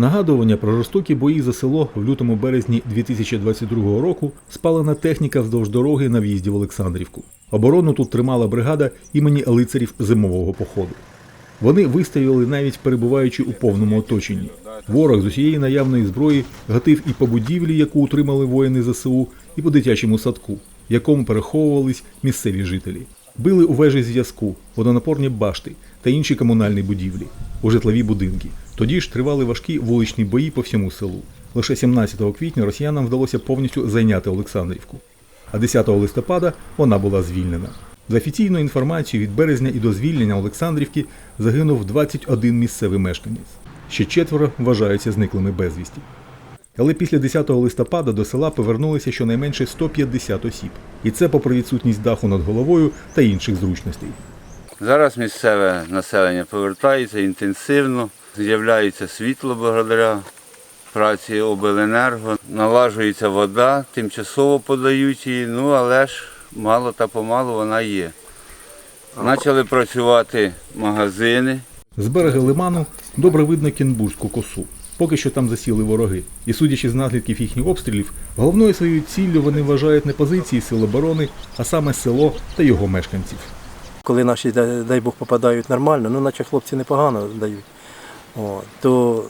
Нагадування про жорстокі бої за село в лютому березні 2022 року спалена техніка вздовж дороги на в'їзді в Олександрівку. Оборону тут тримала бригада імені лицарів зимового походу. Вони вистояли навіть перебуваючи у повному оточенні. Ворог з усієї наявної зброї гатив і по будівлі, яку утримали воїни ЗСУ, і по дитячому садку, в якому переховувались місцеві жителі. Били у вежі зв'язку, водонапорні башти та інші комунальні будівлі, у житлові будинки. Тоді ж тривали важкі вуличні бої по всьому селу. Лише 17 квітня росіянам вдалося повністю зайняти Олександрівку а 10 листопада вона була звільнена. За офіційною інформацією, від березня і до звільнення Олександрівки загинув 21 місцевий мешканець. Ще четверо вважаються зниклими безвісті. Але після 10 листопада до села повернулися щонайменше 150 осіб. І це попри відсутність даху над головою та інших зручностей. Зараз місцеве населення повертається інтенсивно, з'являється світло благодаря праці обленерго, налажується вода, тимчасово подають її, ну але ж мало та помалу вона є. Почали працювати магазини, З берега лиману добре видно Кінбурзьку косу. Поки що там засіли вороги. І судячи з наслідків їхніх обстрілів, головною своєю ціллю вони вважають не позиції сил оборони, а саме село та його мешканців. Коли наші, дай Бог, попадають нормально, ну наче хлопці непогано дають, О, то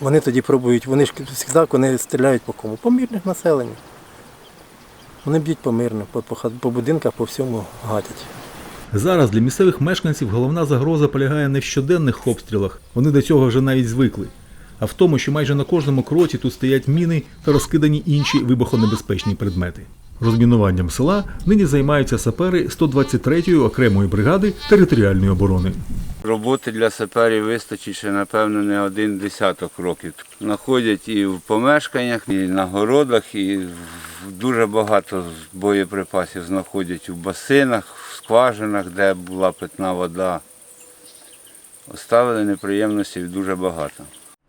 вони тоді пробують, вони ж завжди вони стріляють по кому? По мирних населеннях. Вони б'ють по мирних, по, по, по будинках, по всьому гатять. Зараз для місцевих мешканців головна загроза полягає не в щоденних обстрілах, вони до цього вже навіть звикли, а в тому, що майже на кожному кроці тут стоять міни та розкидані інші вибухонебезпечні предмети. Розмінуванням села нині займаються сапери 123-ї окремої бригади територіальної оборони. Роботи для саперів вистачить ще, напевно, не один десяток років. Знаходять і в помешканнях, і на городах, і дуже багато боєприпасів знаходять у басинах, в скважинах, де була питна вода. Оставили неприємностей дуже багато.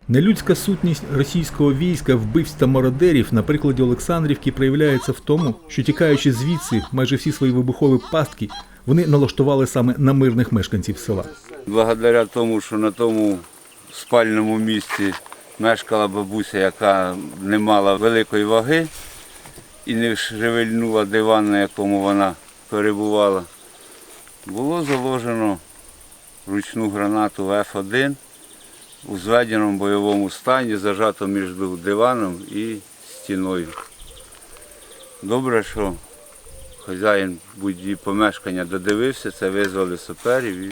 Нелюдська сутність російського війська, вбивств та мародерів на прикладі Олександрівки проявляється в тому, що тікаючи звідси майже всі свої вибухові пастки, вони налаштували саме на мирних мешканців села. Благодаря тому, що на тому спальному місці мешкала бабуся, яка не мала великої ваги і не шевельнула диван, на якому вона перебувала, було заложено ручну гранату Ф1 у зведеному бойовому стані, зажато між диваном і стіною. Добре, що хазяїн будь помешкання додивився, це визвали саперів і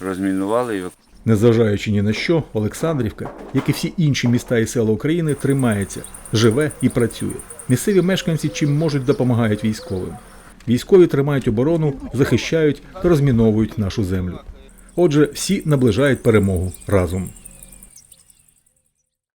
розмінували його. Незважаючи ні на що, Олександрівка, як і всі інші міста і села України, тримається, живе і працює. Місцеві мешканці чим можуть допомагають військовим. Військові тримають оборону, захищають та розміновують нашу землю. Отже, всі наближають перемогу разом.